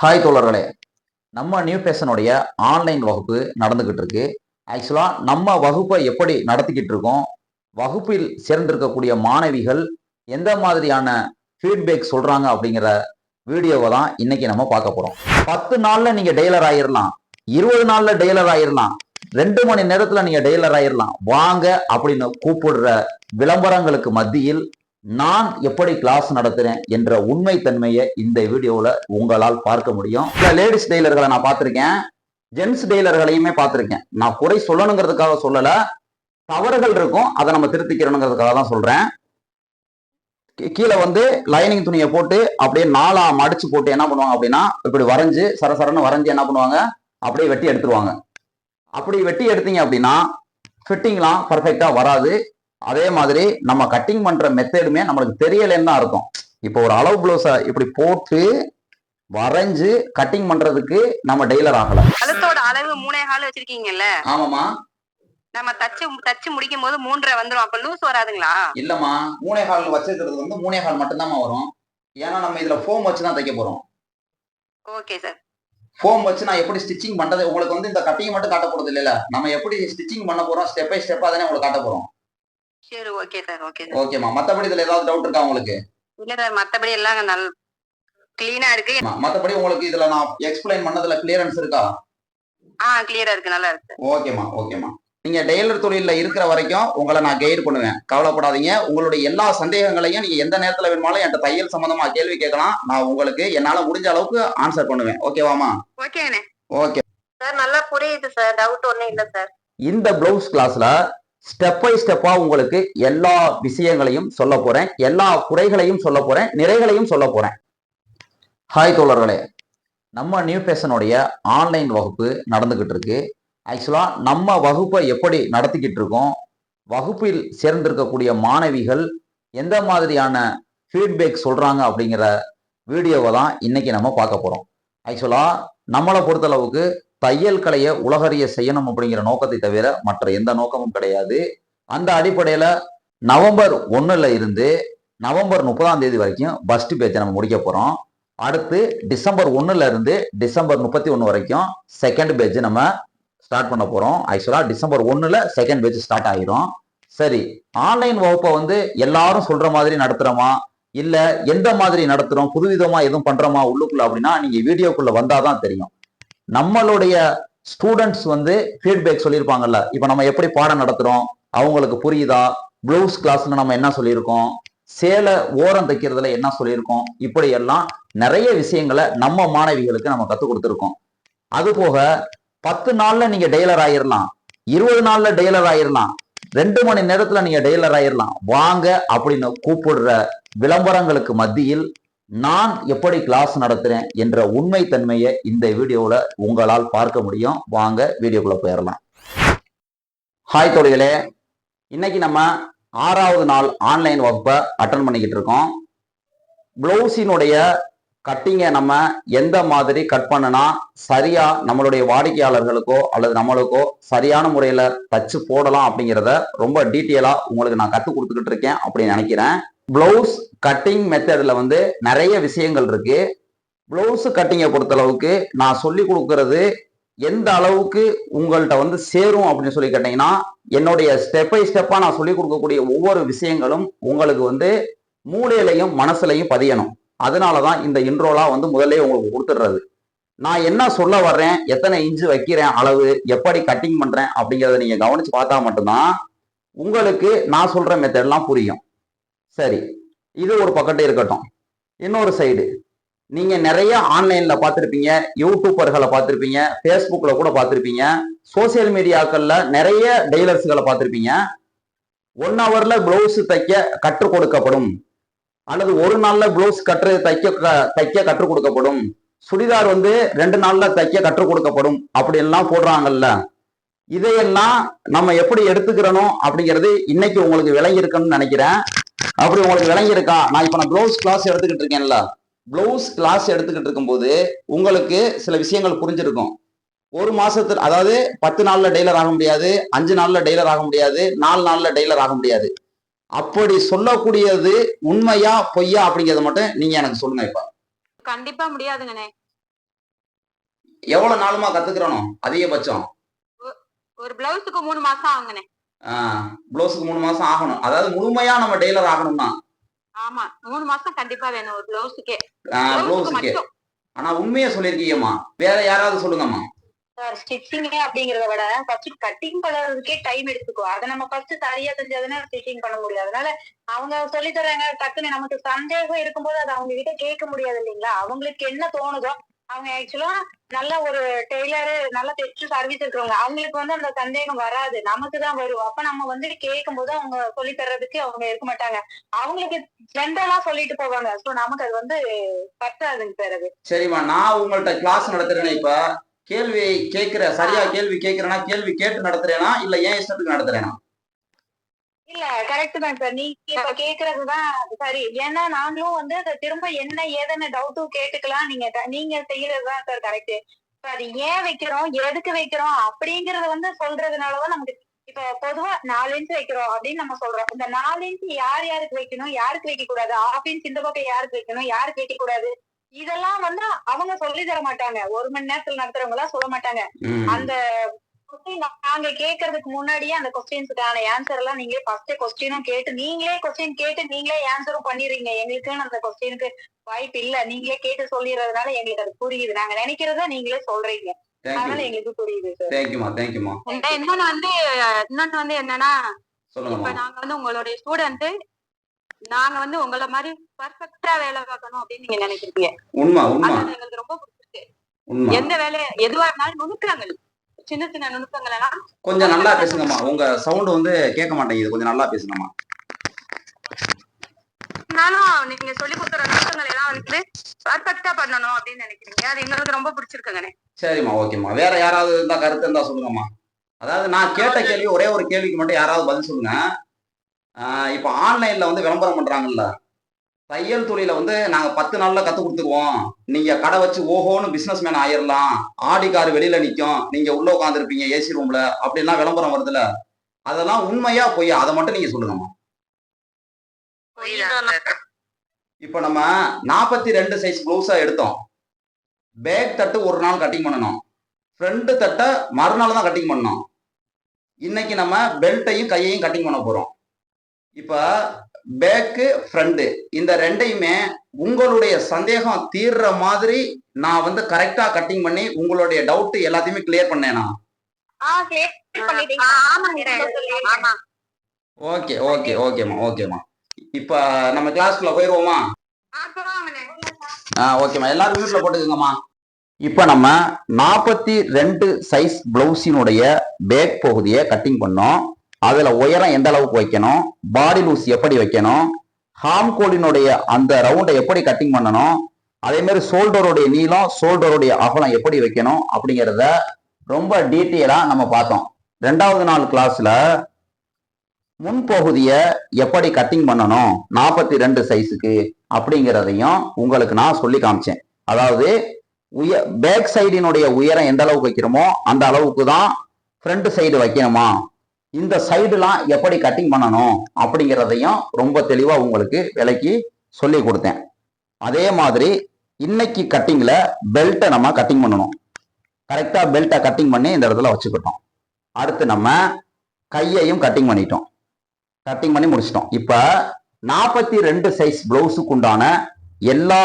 Hi தோழர்களே. நம்ம new பேஷனுடைய online வகுப்பு நடந்துக்கிட்டு இருக்கு. ஆக்சுவலாக நம்ம வகுப்பை எப்படி நடத்திக்கிட்டு இருக்கோம்? வகுப்பில் சேர்ந்திருக்கக்கூடிய மாணவிகள் எந்த மாதிரியான ஃபீட்பேக் சொல்கிறாங்க அப்படிங்கிற வீடியோவை தான் இன்னைக்கு நம்ம பார்க்க போகிறோம் பத்து நாளில் நீங்கள் டெய்லர் ஆயிரலாம். இருபது நாளில் டெய்லர் ஆயிரலாம். ரெண்டு மணி நேரத்தில் நீங்கள் டெய்லர் ஆயிரலாம். வாங்க அப்படின்னு கூப்பிடுற விளம்பரங்களுக்கு மத்தியில் நான் எப்படி கிளாஸ் நடத்துறேன் என்ற உண்மை தன்மையை இந்த வீடியோவில் உங்களால் பார்க்க முடியும். லேடிஸ் டெய்லர்களை நான் பார்த்துருக்கேன். ஜென்ஸ் டெய்லர்களையுமே பார்த்துருக்கேன். நான் குறை சொல்லணுங்கிறதுக்காக சொல்லல. தவறுகள் இருக்கும். அதை நம்ம திருத்திக்கிறணுங்கிறதுக்காக தான் சொல்றேன். கீழே வந்து லைனிங் துணியை போட்டு அப்படியே நாலா மடிச்சு போட்டு என்ன பண்ணுவாங்க அப்படின்னா இப்படி வரைஞ்சு சரசரன்னு வரைஞ்சு என்ன பண்ணுவாங்க? அப்படியே வெட்டி எடுத்துருவாங்க. அப்படி வெட்டி எடுத்தீங்க அப்படின்னா ஃபிட்டிங்லாம் பர்ஃபெக்டாக வராது. அதே மாதிரி நம்ம கட்டிங் பண்ற மெத்தடுமே நம்மளுக்கு தெரியலன்னு தான் இருக்கும் இப்போ ஒரு அளவு ப்ளவுஸை இப்படி போட்டு வரைஞ்சு கட்டிங் பண்றதுக்கு நம்ம டெய்லர் ஆகல. கழுத்தோட அளவு மூணே கால் வச்சிருக்கீங்கல்ல? ஆமாமா நம்ம தச்சு தச்சு முடிக்கும் போது மூன்றரை வந்துரும். அப்ப லூஸ் வராதுங்களா? இல்லம்மா. மூணே கால் வச்சிருக்கிறது வந்து மூணே கால் மட்டும்தாம்மா வரும். ஏன்னா நம்ம இதுல ஃபோம் வச்சு தான் தைக்க போறோம். ஓகே சார் ஃபோம் வச்சு நான் எப்படி ஸ்டிச்சிங் பண்றது? உங்களுக்கு வந்து இந்த கட்டிங் மட்டும் காட்ட போறது இல்லைல்ல. நம்ம எப்படி ஸ்டிச்சிங் பண்ண போறோம்? ஸ்டெப் பை ஸ்டெப்பா தானே உங்களுக்கு காட்ட போறோம். சரி ஓகே சார் ஓகே சார் ஓகேம்மா மத்தபடி இதுல ஏதாவது டவுட் இருக்கா உங்களுக்கு? இல்ல சார் மத்தபடி எல்லாம் நல் கிளீனா இருக்கு. மத்தபடி உங்களுக்கு இதுல நான் எக்ஸ்பிளைன் பண்ணதுல கிளியரன்ஸ் இருக்கா? ஆ கிளியரா இருக்கு நல்லா இருக்கு. ஓகேம்மா ஓகேம்மா நீங்க டெய்லர் தொழில்ல இருக்கிற வரைக்கும் உங்களை நான் கைடு பண்ணுவேன். கவலைப்படாதீங்க. உங்களுடைய எல்லா சந்தேகங்களையும் நீங்க எந்த நேரத்துல வேணுமாலும் என்கிட்ட தையல் சம்பந்தமா கேள்வி கேட்கலாம். நான் உங்களுக்கு என்னால முடிஞ்ச அளவுக்கு ஆன்சர் பண்ணுவேன். ஓகேவாமா ஓகேண்ணே ஓகே சார் நல்லா புரியுது சார் டவுட் ஒண்ணும் இல்ல சார் இந்த பிளவுஸ் கிளாஸ்ல ஸ்டெப் பை ஸ்டெப்பாக உங்களுக்கு எல்லா விஷயங்களையும் சொல்ல போகிறேன் எல்லா குறைகளையும் சொல்ல போகிறேன் நிறைகளையும் சொல்ல போகிறேன் ஹாய் தோழர்களே. நம்ம நியூ பேஷனுடைய ஆன்லைன் வகுப்பு நடந்துக்கிட்டு இருக்கு. ஆக்சுவலாக நம்ம வகுப்பை எப்படி நடத்திக்கிட்டு இருக்கோம்? வகுப்பில் சேர்ந்திருக்கக்கூடிய மாணவிகள் எந்த மாதிரியான ஃபீட்பேக் சொல்கிறாங்க அப்படிங்கிற வீடியோவை தான் இன்றைக்கி நம்ம பார்க்க போகிறோம் ஆக்சுவலாக நம்மளை பொறுத்தளவுக்கு தையல் கலையை உலகறிய செய்யணும் அப்படிங்கிற நோக்கத்தை தவிர மற்ற எந்த நோக்கமும் கிடையாது. அந்த அடிப்படையில் நவம்பர் ஒன்றில் இருந்து நவம்பர் முப்பதாம் தேதி வரைக்கும் ஃபர்ஸ்ட் பேஜை நம்ம முடிக்க போகிறோம் அடுத்து டிசம்பர் ஒண்ணுல இருந்து டிசம்பர் முப்பத்தி ஒன்று வரைக்கும் செகண்ட் பேஜ் நம்ம ஸ்டார்ட் பண்ண போகிறோம் ஆக்சுவலாக டிசம்பர் ஒன்றில் செகண்ட் பேஜ் ஸ்டார்ட் ஆகிரும் சரி ஆன்லைன் வகுப்பை வந்து எல்லாரும் சொல்கிற மாதிரி நடத்துகிறோமா இல்லை எந்த மாதிரி நடத்துகிறோம் புதுவிதமாக எதுவும் பண்ணுறோமா உள்ளுக்குள்ள அப்படின்னா நீங்கள் வீடியோக்குள்ளே வந்தால் தான் தெரியும். நம்மளுடைய ஸ்டூடெண்ட்ஸ் வந்து ஃபீட்பேக் சொல்லியிருப்பாங்கல்ல. இப்போ நம்ம எப்படி பாடம் நடத்துகிறோம் அவங்களுக்கு புரியுதா? ப்ளவுஸ் கிளாஸ்ல நம்ம என்ன சொல்லியிருக்கோம்? சேலை ஓரம் தைக்கிறதுல என்ன சொல்லியிருக்கோம்? இப்படி எல்லாம் நிறைய விஷயங்களை நம்ம மாணவிகளுக்கு நம்ம கற்றுக் கொடுத்துருக்கோம். அது போக பத்து நாள்ல நீங்க டெய்லர் ஆயிரலாம். இருபது நாள்ல டெய்லர் ஆயிரலாம். ரெண்டு மணி நேரத்துல நீங்க டெய்லர் ஆயிரலாம். வாங்க அப்படின்னு கூப்பிடுற விளம்பரங்களுக்கு மத்தியில் நான் எப்படி கிளாஸ் நடத்துறேன் என்ற உண்மை தன்மையை இந்த வீடியோவில் உங்களால் பார்க்க முடியும். வாங்க வீடியோக்குள்ளே போயிடலாம் ஹாய் தோழிகளே இன்னைக்கு நம்ம ஆறாவது நாள் ஆன்லைன் வகுப்பை அட்டன் பண்ணிக்கிட்டு இருக்கோம். ப்ளவுஸினுடைய கட்டிங்கை நம்ம எந்த மாதிரி கட் பண்ணுனா சரியா நம்மளுடைய வாடிக்கையாளர்களுக்கோ அல்லது நம்மளுக்கோ சரியான முறையில தச்சு போடலாம் அப்படிங்கிறத ரொம்ப டீட்டெயிலா உங்களுக்கு நான் கற்றுக் கொடுத்துக்கிட்டு இருக்கேன் அப்படின்னு நினைக்கிறேன். ப்ளவுஸ் கட்டிங் மெத்தடில் வந்து நிறைய விஷயங்கள் இருக்கு. ப்ளவுஸ் கட்டிங்கை பொறுத்தளவுக்கு நான் சொல்லி கொடுக்கறது எந்த அளவுக்கு உங்கள்கிட்ட வந்து சேரும் அப்படின்னு சொல்லி கேட்டீங்கன்னா என்னுடைய ஸ்டெப் பை ஸ்டெப்பாக நான் சொல்லி கொடுக்கக்கூடிய ஒவ்வொரு விஷயங்களும் உங்களுக்கு வந்து மூளையிலையும் மனசுலையும் பதியணும். அதனால தான் இந்த இன்ட்ரோலாம் வந்து முதல்ல உங்களுக்கு கொடுத்துடுறது. நான் என்ன சொல்ல வர்றேன் எத்தனை இன்ச்சு வைக்கிறேன் அளவு எப்படி கட்டிங் பண்ணுறேன் அப்படிங்கிறத நீங்கள் கவனித்து பார்த்தா மட்டும்தான் உங்களுக்கு நான் சொல்கிற மெத்தட்லாம் புரியும். சரி இது ஒரு பக்கத்து இருக்கட்டும். இன்னொரு சைடு நீங்க நிறைய ஆன்லைன்ல பார்த்துருப்பீங்க யூடியூபர்களை பார்த்துருப்பீங்க ஃபேஸ்புக்ல கூட பார்த்துருப்பீங்க சோசியல் மீடியாக்கள்ல நிறைய டெய்லர்ஸ்களை பார்த்துருப்பீங்க. ஒன் ஹவர்ல பிளவுஸ் தைக்க கற்றுக் கொடுக்கப்படும். அல்லது ஒரு நாள்ல பிளவுஸ் கற்று தைக்க க- தைக்க கற்றுக் கொடுக்கப்படும். சுடிதார் வந்து ரெண்டு நாள்ல தைக்க கற்றுக் கொடுக்கப்படும் அப்படின்லாம் போடுறாங்கல்ல. இதையெல்லாம் நம்ம எப்படி எடுத்துக்கிறணும் அப்படிங்கிறது இன்னைக்கு உங்களுக்கு விளங்கி இருக்குன்னு நினைக்கிறேன். அப்படி உங்களுக்கு விளங்கி இருக்கா நான் இப்ப நான் பிளவுஸ் கிளாஸ் எடுத்துக்கிட்டு இருக்கேன்ல. பிளவுஸ் கிளாஸ் எடுத்துக்கிட்டு இருக்கும்போது உங்களுக்கு சில விஷயங்கள் புரிஞ்சிருக்கும். ஒரு மாசத்துல அதாவது பத்து நாள்ல டெய்லர் ஆக முடியாது அஞ்சு நாள்ல டெய்லர் ஆக முடியாது நாலு நாள்ல டெய்லர் ஆக முடியாது. அப்படி சொல்லக்கூடியது உண்மையா பொய்யா அப்படிங்கறத மட்டும் நீங்க எனக்கு சொல்லுங்க இப்ப. கண்டிப்பா முடியாதுங்கண்ணே. எவ்வளவு நாளுமா கத்துக்கிறணும்? அதிகபட்சம். ஒரு பிளவுஸுக்கு மூணு மாசம் ஆகுங்கண்ணே. ப்ளவுஸுக்கு மூணு மாசம் ஆகணும். அதாவது முழுமையா நம்ம டெய்லர் ஆகணும்னா? ஆமா. மூணு மாசம் கண்டிப்பா வேணும் ஒரு பிளவுஸுக்கே ஆனா உண்மையா சொல்லியிருக்கீங்கம்மா. வேற யாராவது சொல்லுங்கம்மா. சார் ஸ்டிச்சிங் அப்படிங்கறத விட ஃபர்ஸ்ட் கட்டிங் பண்றதுக்கே டைம் எடுத்துக்கும் அதை நம்ம ஃபர்ஸ்ட் சரியா செஞ்சாதானே ஸ்டிச்சிங் பண்ண முடியும். அதனால அவங்க சொல்லி தர்றாங்க டக்குன்னு நமக்கு சந்தேகம் இருக்கும்போது அதை அவங்க கிட்ட கேட்க முடியாது இல்லைங்களா? அவங்களுக்கு என்ன தோணுதோ அவங்க ஆக்சுவலா நல்ல ஒரு டெய்லரு நல்ல தைச்சு சர்வீஸ் இருக்கிறவங்க. அவங்களுக்கு வந்து அந்த சந்தேகம் வராது. நமக்கு தான் வரும். அப்ப நம்ம வந்துட்டு கேட்கும் போது அவங்க சொல்லி தர்றதுக்கு அவங்க இருக்க மாட்டாங்க. அவங்களுக்கு ஜென்ரலா சொல்லிட்டு போவாங்க. சோ நமக்கு அது வந்து பத்தாதுங்க சார் அது. சரிம்மா நான் உங்கள்ட்ட கிளாஸ் நடத்துறேனே இப்ப. கேள்வி கேட்கிற சரியா கேள்வி கேட்கிறேன்னா கேள்வி கேட்டு நடத்துறேனா இல்ல ஏன் இஷ்டத்துக்கு நடத்துறேனா? இல்ல கரெக்ட் தான் சார் நீங்க இப்ப கேக்குறதுதான் சரி. ஏன்னா நாங்களும் வந்து அதை திரும்ப என்ன ஏதுன்னு டவுட்டும் கேட்டுக்கலாம். நீங்க நீங்க செய்யறதுதான் சார் கரெக்ட் அது ஏன் வைக்கிறோம்? எதுக்கு வைக்கிறோம்? அப்படிங்கறத வந்து சொல்றதுனாலதான் நமக்கு இப்ப பொதுவா நாலு இன்ச் வைக்கிறோம் அப்படின்னு நம்ம சொல்றோம். இந்த நாலு இன்ச் யார் யாருக்கு வைக்கணும்? யாருக்கு வைக்க கூடாது? ஆஃப் இன்ச் இந்த பக்கம் யாருக்கு வைக்கணும்? யாருக்கு வைக்க கூடாது? இதெல்லாம் வந்து அவங்க சொல்லி தர மாட்டாங்க. ஒரு மணி நேரத்துல நடத்துறவங்க எல்லாம் சொல்ல மாட்டாங்க. அந்த நாங்க கேக்குறதுக்கு முன்னாடியே அந்த கொஸ்டின்ஸுக்கான ஆன்சர் எல்லாம் நீங்களே ஃபர்ஸ்ட் கொஸ்டினும் கேட்டு நீங்களே கொஸ்டின் கேட்டு நீங்களே ஆன்சரும் பண்ணிடுறீங்க. எங்களுக்குன்னு அந்த கொஸ்டினுக்கு வாய்ப்பு இல்ல. நீங்களே கேட்டு சொல்லிடுறதுனால எங்களுக்கு அது புரியுது. நாங்க நினைக்கிறத நீங்களே சொல்றீங்க. அதனால எங்களுக்கு புரியுது சார் தேங்க்யூமா தேங்க்யூமா இன்னொன்னு வந்து இன்னொன்னு வந்து என்னன்னா இப்ப நாங்க வந்து உங்களுடைய ஸ்டூடெண்ட் நாங்க வந்து உங்களை மாதிரி பர்ஃபெக்டா வேலை பார்க்கணும் அப்படின்னு நீங்க நினைக்கிறீங்க. உண்மை எங்களுக்கு ரொம்ப பிடிச்சிருக்கு. எந்த வேலையை எதுவா இருந்தாலும் நுணுக்கங்கள். சின்ன சின்ன நுணுக்கங்கள் எல்லாம் கொஞ்சம் நல்லா பேசுங்கம்மா. உங்க சவுண்ட் வந்து கேட்க மாட்டேங்குது கொஞ்சம் நல்லா பேசுங்கம்மா. இருந்தாலும் நீங்க சொல்லி கொடுக்குற நுணுக்கங்கள் எல்லாம் வந்து பர்ஃபெக்டா பண்ணணும் அப்படின்னு நினைக்கிறீங்க. அது எங்களுக்கு ரொம்ப பிடிச்சிருக்குங்கண்ணே. சரிம்மா ஓகேம்மா. வேற யாராவது இருந்தா கருத்து இருந்தா சொல்லுங்கம்மா. அதாவது நான் கேட்ட கேள்வி ஒரே ஒரு கேள்விக்கு மட்டும் யாராவது பதில் சொல்லுங்க. இப்போ ஆன்லைன்ல வந்து விளம்பரம் பண்றாங்கல்ல. தையல் தொழில வந்து நாங்க பத்து நாள்ல கத்து கொடுத்துருவோம். நீங்க கடை வச்சு ஓஹோன்னு பிசினஸ் மேன் ஆயிரலாம். ஆடி கார் வெளியில நிக்கும். நீங்க உள்ள உட்காந்துருப்பீங்க ஏசி ரூம்ல அப்படின்லாம் விளம்பரம் வருதுல. அதெல்லாம் உண்மையா பொய்யா? அதை மட்டும் நீங்க சொல்லுங்கம்மா. இப்போ நம்ம நாற்பத்தி ரெண்டு சைஸ் ப்ளவுஸா எடுத்தோம். பேக் தட்டு ஒரு நாள் கட்டிங் பண்ணணும். ஃப்ரண்ட் தட்டை மறுநாள் தான் கட்டிங் பண்ணணும். இன்னைக்கு நம்ம பெல்ட்டையும் கையையும் கட்டிங் பண்ண போறோம். இப்போ பேக்கு ஃப்ரண்ட் இந்த ரெண்டையுமே உங்களுடைய சந்தேகம் தீர்ற மாதிரி நான் வந்து கரெக்டா கட்டிங் பண்ணி உங்களுடைய டவுட் எல்லாத்தையுமே கிளியர் பண்ணேனா ஓகே ஓகே ஓகேம்மா ஓகேம்மா இப்போ நம்ம கிளாஸ்க்குள்ள போயிடுவோமா ஆ ஓகேம்மா எல்லாரும் மியூட்ல போட்டுக்கோங்கம்மா. இப்போ நம்ம நாற்பத்தி ரெண்டு சைஸ் பிளவுஸினுடைய பேக் பகுதியை கட்டிங் பண்ணோம். அதுல உயரம் எந்த அளவுக்கு வைக்கணும்? பாடி லூஸ் எப்படி வைக்கணும்? ஹாம் கோலினுடைய அந்த ரவுண்டை எப்படி கட்டிங் பண்ணணும்? அதே மாதிரி ஷோல்டருடைய நீளம் ஷோல்டருடைய அகலம் எப்படி வைக்கணும்? அப்படிங்கிறத ரொம்ப டீட்டெயிலா நம்ம பார்த்தோம். ரெண்டாவது நாள் கிளாஸ்ல முன்பகுதியை எப்படி கட்டிங் பண்ணணும்? நாற்பத்தி ரெண்டு சைஸுக்கு அப்படிங்கிறதையும் உங்களுக்கு நான் சொல்லி காமிச்சேன். அதாவது உய பேக் சைடினுடைய உயரம் எந்த அளவுக்கு வைக்கிறோமோ அந்த அளவுக்கு தான் ஃப்ரண்ட் சைடு வைக்கணுமா? இந்த சைடுலாம் எப்படி கட்டிங் பண்ணணும் அப்படிங்கிறதையும் ரொம்ப தெளிவாக உங்களுக்கு விலைக்கு சொல்லி கொடுத்தேன். அதே மாதிரி இன்னைக்கு கட்டிங்கில் பெல்ட்டை நம்ம கட்டிங் பண்ணணும். கரெக்டாக பெல்ட்டை கட்டிங் பண்ணி இந்த இடத்துல வச்சுக்கிட்டோம். அடுத்து நம்ம கையையும் கட்டிங் பண்ணிட்டோம். கட்டிங் பண்ணி முடிச்சிட்டோம். இப்போ நாற்பத்தி ரெண்டு சைஸ் ப்ளவுஸுக்கு உண்டான எல்லா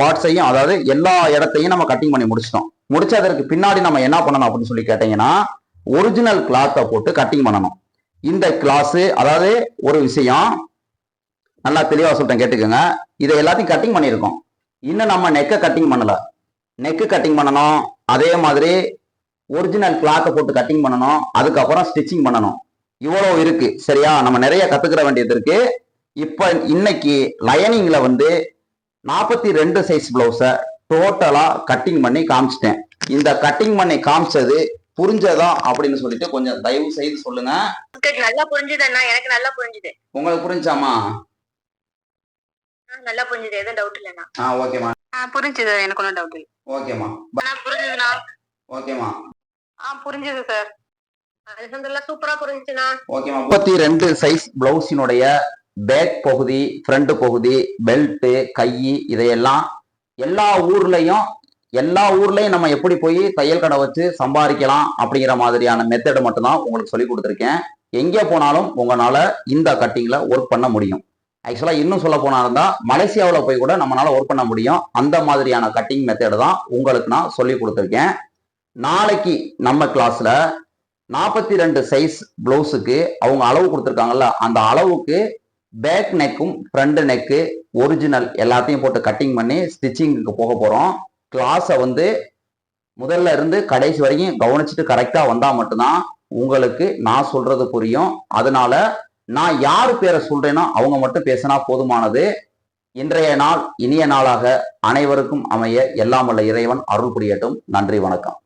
பார்ட்ஸையும் அதாவது எல்லா இடத்தையும் நம்ம கட்டிங் பண்ணி முடிச்சிட்டோம். முடிச்சதற்கு பின்னாடி நம்ம என்ன பண்ணணும் அப்படின்னு சொல்லி கேட்டீங்கன்னா ஒரிஜினல் கிளாத்தை போட்டு கட்டிங் பண்ணணும். இந்த கிளாஸு அதாவது ஒரு விஷயம் நல்லா தெளிவாக சொல்லிட்டேன் கேட்டுக்கோங்க. இதை எல்லாத்தையும் கட்டிங் பண்ணியிருக்கோம். இன்னும் நம்ம நெக்கை கட்டிங் பண்ணலை. நெக்கு கட்டிங் பண்ணணும். அதே மாதிரி ஒரிஜினல் கிளாத்தை போட்டு கட்டிங் பண்ணணும். அதுக்கப்புறம் ஸ்டிச்சிங் பண்ணணும். இவ்வளோ இருக்கு சரியா? நம்ம நிறைய கற்றுக்கிற வேண்டியது இருக்கு. இப்போ இன்னைக்கு லைனிங்கில் வந்து நாற்பத்தி ரெண்டு சைஸ் ப்ளவுஸை டோட்டலாக கட்டிங் பண்ணி காமிச்சிட்டேன். இந்த கட்டிங் பண்ணி காமிச்சது புரிஞ்சதா அப்படின்னு சொல்லிட்டு கொஞ்சம் தயவு செய்து சொல்லுங்க. நல்லா புரிஞ்சுது அண்ணா. எனக்கு நல்லா புரிஞ்சுது. உங்களுக்கு புரிஞ்சாமா? நல்லா புரிஞ்சுது. எதுவும் டவுட் இல்லைண்ணா. ஆ ஓகேம்மா புரிஞ்சுது. எனக்கு ஒன்றும் டவுட் இல்லை. ஓகேம்மா புரிஞ்சுதுண்ணா. ஓகேம்மா ஆ புரிஞ்சுது சார் அலமதுல்லா சூப்பரா புரிஞ்சுச்சுண்ணா. ஓகேம்மா முப்பத்தி ரெண்டு சைஸ் பிளவுஸினுடைய பேக் பகுதி ஃப்ரண்ட் பகுதி பெல்ட் கை இதையெல்லாம் எல்லா ஊர்லயும் எல்லா ஊர்லயும் நம்ம எப்படி போய் தையல் கடை வச்சு சம்பாதிக்கலாம் அப்படிங்கிற மாதிரியான மெத்தட் மட்டும்தான் உங்களுக்கு சொல்லி கொடுத்துருக்கேன். எங்கே போனாலும் உங்களால இந்த கட்டிங்ல ஒர்க் பண்ண முடியும். ஆக்சுவலா இன்னும் சொல்ல போனா இருந்தா மலேசியாவில் போய் கூட நம்மளால ஒர்க் பண்ண முடியும். அந்த மாதிரியான கட்டிங் மெத்தடு தான் உங்களுக்கு நான் சொல்லி கொடுத்துருக்கேன். நாளைக்கு நம்ம கிளாஸ்ல நாற்பத்தி ரெண்டு சைஸ் பிளவுஸுக்கு அவங்க அளவு கொடுத்துருக்காங்கல்ல அந்த அளவுக்கு பேக் நெக்கும் ஃப்ரண்ட் நெக்கு ஒரிஜினல் எல்லாத்தையும் போட்டு கட்டிங் பண்ணி ஸ்டிச்சிங்க்கு போக போகிறோம் கிளாஸை வந்து முதல்ல இருந்து கடைசி வரைக்கும் கவனிச்சுட்டு கரெக்டாக வந்தால் மட்டும்தான் உங்களுக்கு நான் சொல்றது புரியும். அதனால நான் யார் பேரை சொல்றேனோ அவங்க மட்டும் பேசினா போதுமானது. இன்றைய நாள் இனிய நாளாக அனைவருக்கும் அமைய எல்லாம் வல்ல இறைவன் அருள் புரியட்டும். நன்றி வணக்கம்.